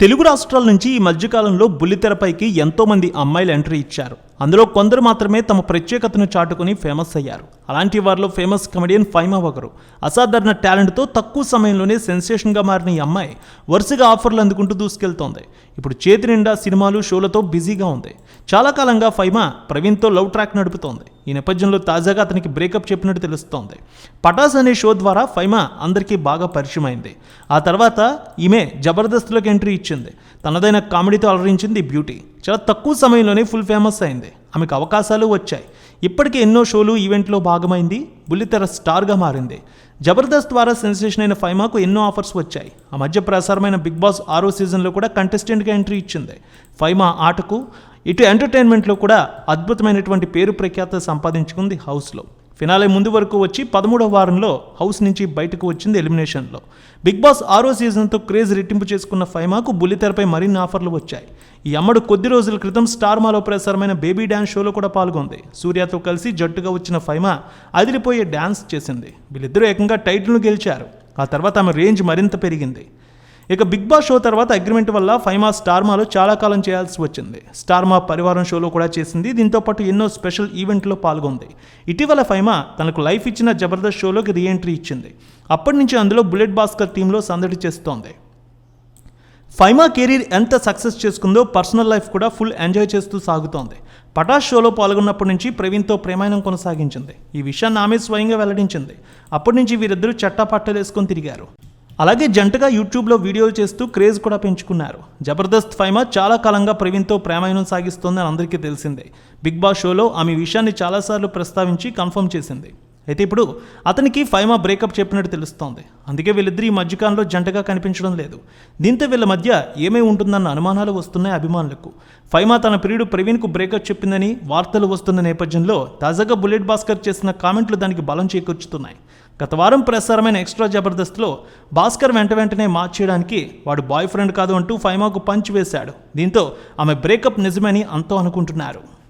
తెలుగు రాష్ట్రాల నుంచి ఈ మధ్యకాలంలో బుల్లితెరపైకి ఎంతోమంది అమ్మాయిలు ఎంట్రీ ఇచ్చారు. అందులో కొందరు మాత్రమే తమ ప్రత్యేకతను చాటుకుని ఫేమస్ అయ్యారు. అలాంటి వారిలో ఫేమస్ కమెడియన్ ఫైమా ఒకరు. అసాధారణ టాలెంట్తో తక్కువ సమయంలోనే సెన్సేషన్గా మారిన ఈ అమ్మాయి వరుసగా ఆఫర్లు అందుకుంటూ దూసుకెళ్తోంది. ఇప్పుడు చేతి నిండా సినిమాలు షోలతో బిజీగా ఉంది. చాలా కాలంగా ఫైమా ప్రవీణ్తో లవ్ ట్రాక్ నడుపుతోంది. ఈ నేపథ్యంలో తాజాగా అతనికి బ్రేకప్ చెప్పినట్టు తెలుస్తోంది. పటాస్ అనే షో ద్వారా ఫైమా అందరికీ బాగా పరిచయం అయింది ఆ తర్వాత ఈమె జబర్దస్త్లోకి ఎంట్రీ ఇచ్చింది. తనదైన కామెడీతో అలరించింది బ్యూటీ. చాలా తక్కువ సమయంలోనే ఫుల్ ఫేమస్ అయింది. ఆమెకు అవకాశాలు వచ్చాయి. ఇప్పటికే ఎన్నో షోలు ఈవెంట్లో భాగమైంది. బుల్లితెర స్టార్గా మారింది. జబర్దస్త్ ద్వారా సెన్సేషన్ అయిన ఫైమాకు ఎన్నో ఆఫర్స్ వచ్చాయి. ఆ మధ్య ప్రసారమైన బిగ్ బాస్ ఆరో సీజన్లో కూడా కంటెస్టెంట్గా ఎంట్రీ ఇచ్చింది. ఫైమా ఆటకు ఇటు ఎంటర్టైన్మెంట్లో కూడా అద్భుతమైనటువంటి పేరు ప్రఖ్యాత సంపాదించుకుంది హౌస్లో. ఫినాలే ముందు వరకు వచ్చి పదమూడవ వారంలో హౌస్ నుంచి బయటకు వచ్చింది ఎలిమినేషన్లో. బిగ్ బాస్ ఆరో సీజన్తో క్రేజ్ రెట్టింపు చేసుకున్న ఫైమాకు బుల్లితెరపై మరిన్ని ఆఫర్లు వచ్చాయి. ఈ అమ్మడు కొద్ది రోజుల క్రితం స్టార్ మాలో ప్రసారమైన బేబీ డ్యాన్స్ షోలో కూడా పాల్గొంది. సూర్యతో కలిసి జట్టుగా వచ్చిన ఫైమా అదిరిపోయే డ్యాన్స్ చేసింది. వీళ్ళిద్దరూ ఏకంగా టైటిల్ను గెలిచారు. ఆ తర్వాత ఆమె రేంజ్ మరింత పెరిగింది. ఇక బిగ్ బాస్ షో తర్వాత అగ్రిమెంట్ వల్ల ఫైమా స్టార్మాలో చాలా కాలం చేయాల్సి వచ్చింది. స్టార్మా పరివారం షోలో కూడా చేసింది. దీంతో పాటు ఎన్నో స్పెషల్ ఈవెంట్లో పాల్గొంది. ఇటీవల ఫైమా తనకు లైఫ్ ఇచ్చిన జబర్దస్త్ షోలోకి రీఎంట్రీ ఇచ్చింది. అప్పటి నుంచి అందులో బుల్లెట్ భాస్కర్ టీంలో సందడి చేస్తోంది. ఫైమా కెరీర్ ఎంత సక్సెస్ చేసుకుందో పర్సనల్ లైఫ్ కూడా ఫుల్ ఎంజాయ్ చేస్తూ సాగుతోంది. పటాష్ షోలో పాల్గొన్నప్పటి నుంచి ప్రవీణ్తో ప్రేమాయణం కొనసాగించింది. ఈ విషయాన్ని ఆమె స్వయంగా వెల్లడించింది. అప్పటి నుంచి వీరిద్దరూ చట్టాపట్టలేసుకొని తిరిగారు. అలాగే జంటగా యూట్యూబ్లో వీడియోలు చేస్తూ క్రేజ్ కూడా పెంచుకున్నారు. జబర్దస్త్ ఫైమా చాలా కాలంగా ప్రవీణ్తో ప్రేమాయణం సాగిస్తోందని అందరికీ తెలిసిందే. బిగ్ బాస్ షోలో ఆమె విషయాన్ని చాలాసార్లు ప్రస్తావించి కన్ఫర్మ్ చేసింది. అయితే ఇప్పుడు అతనికి ఫైమా బ్రేకప్ చెప్పినట్టు తెలుస్తోంది. అందుకే వీళ్ళిద్దరు ఈ మధ్యకాలంలో జంటగా కనిపించడం లేదు. దీంతో వీళ్ళ మధ్య ఏమై ఉంటుందన్న అనుమానాలు వస్తున్నాయి అభిమానులకు. ఫైమా తన ప్రియుడు ప్రవీణ్కు బ్రేకప్ చెప్పిందని వార్తలు వస్తున్న నేపథ్యంలో తాజాగా బుల్లెట్ భాస్కర్ చేసిన కామెంట్లు దానికి బలం చేకూర్చుతున్నాయి. గత వారం ప్రసారమైన ఎక్స్ట్రా జబర్దస్త్లో భాస్కర్ వెంట వెంటనే మార్చేయడానికి వాడు బాయ్ ఫ్రెండ్ కాదు అంటూ ఫైమాకు పంచ్ వేశాడు. దీంతో ఆమె బ్రేకప్ నిజమని అంతో అనుకుంటున్నారు.